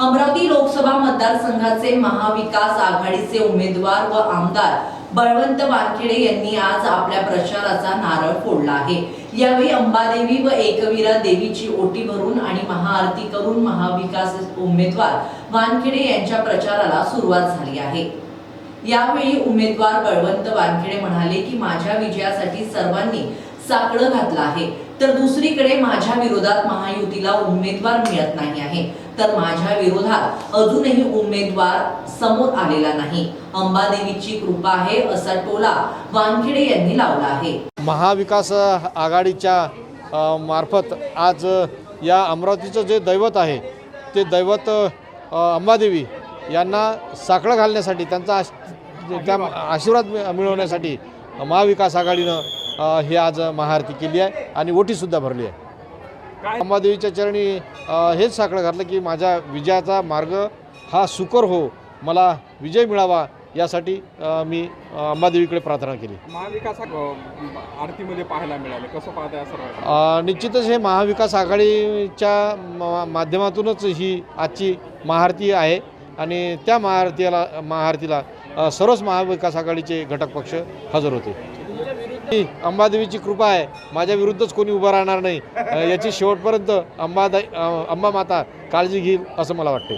अमरावती लोकसभा मतदारसंघाचे महाविकास आघाडीचे उमेदवार व आमदार बळवंत वानखेडे यांनी आज आपल्या प्रचाराचा नारळ फोडला आहे. यावेळी अंबादेवी व एकवीरा देवीची ओटी भरून आणि महाआरती करून महाविकास उमेदवार वानखेडे यांच्या प्रचाराला सुरुवात झाली आहे. यावेळी उमेदवार बळवंत वानखेडे म्हणाले की माझ्या विजयासाठी सर्वांनी साकडं घातलं आहे. तर दुसरीकडे माझ्या विरोधात महायुतीला उमेदवार मिळत नाही आहे. तर माझ्या विरोधात अजूनही उमेदवार समोर आलेला नाही. अंबादेवीची कृपा आहे असा टोला वानखेडे यांनी लावला आहे. महाविकास आघाडीच्या मार्फत आज या अमरावतीचं जे दैवत आहे ते दैवत अंबादेवी यांना साकडं घालण्यासाठी त्यांचा आश- त्या आशीर्वाद मिळवण्यासाठी महाविकास आघाडीनं ही आज महाआरती केली आहे आणि ओटीसुद्धा भरली आहे. अंबादेवीच्या चरणी हेच साकडं घातलं की माझ्या विजयाचा मार्ग हा सुकर हो मला विजय मिळावा यासाठी मी अंबादेवीकडे प्रार्थना केली. महाविकास आरतीमध्ये पाहायला मिळाले. कसं सर्व अ, निश्चितच हे महाविकास आघाडीच्या माध्यमातूनच ही आजची महाआरती आहे आणि त्या महाआरतीला महाआरतीला सर्वच महाविकास आघाडीचे घटक पक्ष हजर होते. ही अंबादेवीची कृपा आहे. माझ्या विरुद्धच कोणी उभं राहणार नाही. याची शेवटपर्यंत अंबादा अंबा माता काळजी घेईल असं मला वाटते